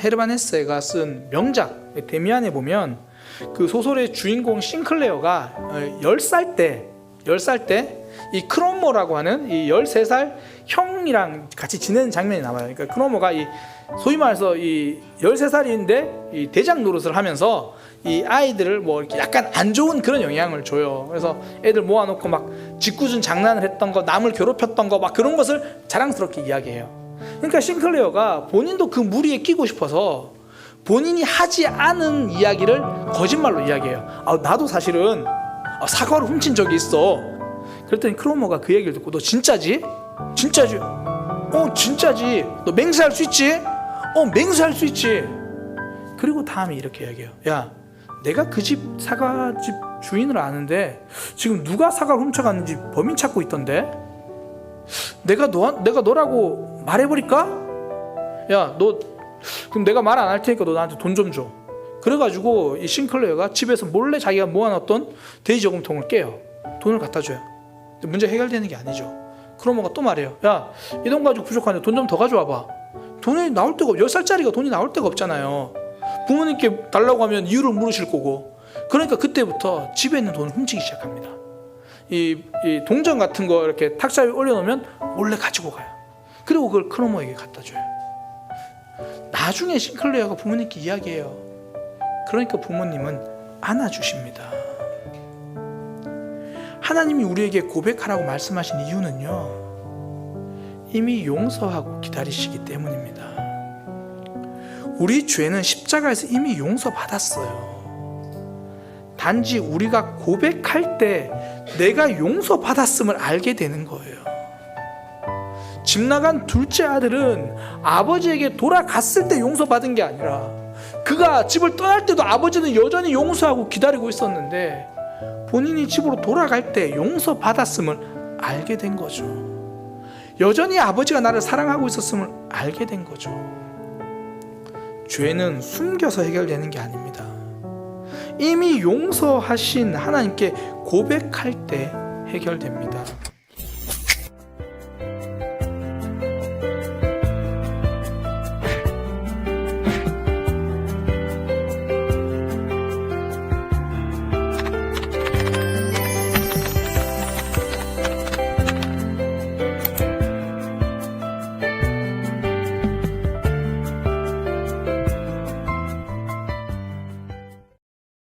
헤르만 헤세가 쓴 명작 데미안에 보면 그 소설의 주인공 싱클레어가 어, 10살 때 10살 때 이 크로모라고 하는 이 13살 형이랑 같이 지내는 장면이 나와요. 그러니까 크로모가 이 소위 말해서 이 13살인데 이 대장 노릇을 하면서 이 아이들을 뭐 이렇게 약간 안 좋은 그런 영향을 줘요. 그래서 애들 모아놓고 막 짓궂은 장난을 했던 거, 남을 괴롭혔던 거 막 그런 것을 자랑스럽게 이야기해요. 그러니까 싱클레어가 본인도 그 무리에 끼고 싶어서 본인이 하지 않은 이야기를 거짓말로 이야기해요. 아, 나도 사실은 아, 사과를 훔친 적이 있어. 그랬더니 크로모가 그 얘기를 듣고 너 진짜지? 진짜지? 어 진짜지. 너 맹세할 수 있지? 어 맹세할 수 있지. 그리고 다음에 이렇게 이야기해요. 야, 내가 그 집 사과집 주인을 아는데 지금 누가 사과를 훔쳐갔는지 범인 찾고 있던데. 내가 너 내가 너라고 말해버릴까? 야, 너 그럼 내가 말 안 할 테니까 너 나한테 돈 좀 줘. 그래가지고 이 싱클레어가 집에서 몰래 자기가 모아놨던 돼지 저금통을 깨요. 돈을 갖다 줘요. 문제 해결되는 게 아니죠. 크로모가 또 말해요. 야, 이 돈 가지고 부족한데 돈 좀 더 가져와 봐. 돈이 나올 데가 없, 10살짜리가 돈이 나올 데가 없잖아요. 부모님께 달라고 하면 이유를 물으실 거고. 그러니까 그때부터 집에 있는 돈을 훔치기 시작합니다. 이, 이 동전 같은 거 이렇게 탁자 위에 올려놓으면 몰래 가지고 가요. 그리고 그걸 크로모에게 갖다 줘요. 나중에 싱클레어가 부모님께 이야기해요. 그러니까 부모님은 안아주십니다. 하나님이 우리에게 고백하라고 말씀하신 이유는요. 이미 용서하고 기다리시기 때문입니다. 우리 죄는 십자가에서 이미 용서받았어요. 단지 우리가 고백할 때 내가 용서받았음을 알게 되는 거예요. 집 나간 둘째 아들은 아버지에게 돌아갔을 때 용서받은 게 아니라 그가 집을 떠날 때도 아버지는 여전히 용서하고 기다리고 있었는데 본인이 집으로 돌아갈 때 용서받았음을 알게 된 거죠. 여전히 아버지가 나를 사랑하고 있었음을 알게 된 거죠. 죄는 숨겨서 해결되는 게 아닙니다. 이미 용서하신 하나님께 고백할 때 해결됩니다.